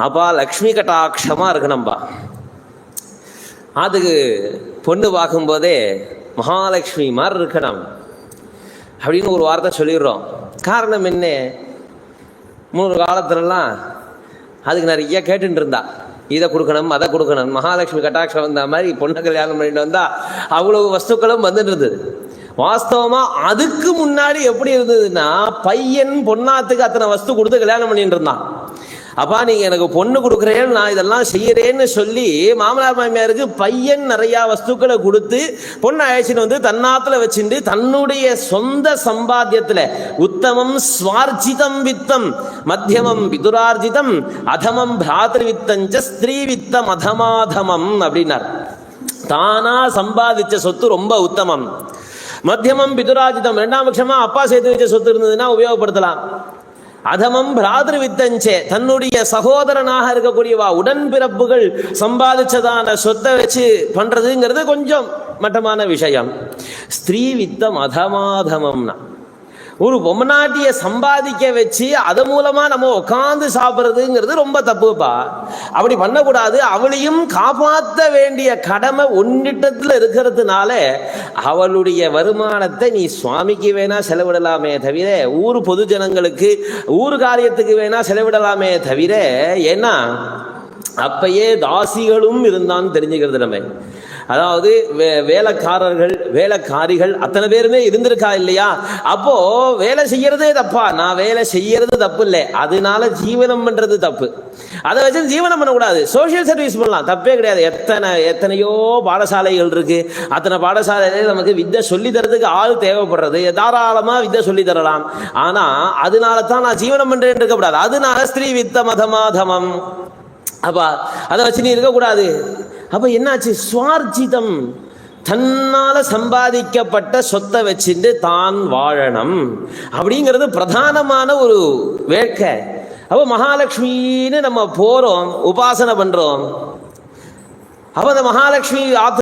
அப்பா லக்ஷ்மி கட்டாட்சமாக இருக்கணும்பா. அதுக்கு பொண்ணு பார்க்கும்போதே மகாலட்சுமி மாதிரி இருக்கணும். அப்படின்னு ஒரு வார்த்தை சொல்லிடுறோம். காரணம் என்ன? மூணு காலத்துலலாம் அதுக்கு நிறைய கேட்டுட்டு இருந்தா. இதை கொடுக்கணும் அதை கொடுக்கணும். மகாலட்சுமி கட்டாட்சம் வந்த மாதிரி பொண்ணை கல்யாணம் பண்ணிட்டு வந்தா அவ்வளவு வஸ்துக்களும் வந்துட்டு இருந்தது. வாஸ்தவமா அதுக்கு முன்னாடி எப்படி இருந்ததுன்னா பையன் பொண்ணாத்துக்கு அத்தனை வஸ்து கொடுத்து கல்யாணம் பண்ணிட்டு இருந்தான். அப்பா நீங்க எனக்கு பொண்ணு கொடுக்குறேன் நான் இதெல்லாம் செய்யறேன்னு சொல்லி மாமனார் மாமியாருக்கு பையன் நிறைய வஸ்துக்களை கொடுத்து பொண்ணை அழைச்சிட்டு வந்து தன்னாத்துல வச்சுட்டு தன்னுடைய சொந்த சம்பாத்தியத்துல உத்தமம் ஸ்வார்ஜிதம் வித்தம் மத்தியமம் பிதுரார்ஜிதம் அதமம் பிராத்திரு வித்தஞ்ச ஸ்திரீ வித்தம் அதமாதமம் அப்படின்னார். தானா சம்பாதிச்ச சொத்து ரொம்ப உத்தமம். மத்தியமம் பிதுராஜிதம் ரெண்டாம் பட்சமா அப்பா சேர்த்து வச்ச சொத்து இருந்ததுன்னா உபயோகப்படுத்தலாம். அதமம் பிராதிரு வித்தஞ்சே தன்னுடைய சகோதரனாக இருக்கக்கூடியவா உடன்பிறப்புகள் சம்பாதிச்சதான சொத்தை வச்சு பண்றதுங்கிறது கொஞ்சம் மட்டமான விஷயம். ஸ்திரீ வித்தம் அதமாதமம்னா. ஒரு பொம்மநாட்டிய சம்பாதிக்க வச்சு அது மூலமா நம்ம உட்காந்து சாப்பிட்றதுங்கிறது ரொம்ப தப்புப்பா. அப்படி பண்ணக்கூடாது. அவளையும் காப்பாற்ற வேண்டிய கடமை ஒன்னிட்டத்தில் இருக்கிறதுனால அவளுடைய வருமானத்தை நீ சுவாமிக்கு வேணா செலவிடலாமே தவிர ஊர் பொது ஜனங்களுக்கு ஊர் காரியத்துக்கு வேணா செலவிடலாமே தவிர ஏன்னா அப்பயே தாசிகளும் இருந்தான்னு தெரிஞ்சுக்கிறது நம்ம. அதாவது வே வேலைக்காரர்கள் வேலைக்காரிகள் அத்தனை பேருமே இருந்திருக்கா இல்லையா? அப்போ வேலை செய்யறதே தப்பா. நான் வேலை செய்யறது தப்பு இல்லை. அதனால ஜீவனம் பண்றது தப்பு. அதை வச்சு ஜீவனம் பண்ணக்கூடாது. சோஷியல் சர்வீஸ் பண்ணலாம். தப்பே கிடையாது. எத்தனை எத்தனையோ பாடசாலைகள் இருக்கு. அத்தனை பாடசாலையில நமக்கு வித்தை சொல்லி தரதுக்கு ஆள் தேவைப்படுறது. தாராளமா வித்தை சொல்லி தரலாம். ஆனா அதனால தான் நான் ஜீவனம் பண்றேன் இருக்கக்கூடாது. அதனால ஸ்திரீ வித்த மதமாதமம். அப்பா அதை வச்சு நீ இருக்கக்கூடாது. அப்ப என்னாச்சு? சுவார்ஜிதம். தன்னால சம்பாதிக்கப்பட்ட சொத்தை வச்சுட்டு தான் வாழணும். அப்படிங்கிறது பிரதானமான ஒரு வேட்கை. அப்போ மகாலட்சுமின்னு நம்ம போறோம் உபாசனை பண்றோம். அப்ப அந்த மகாலட்சுமி ஆத்து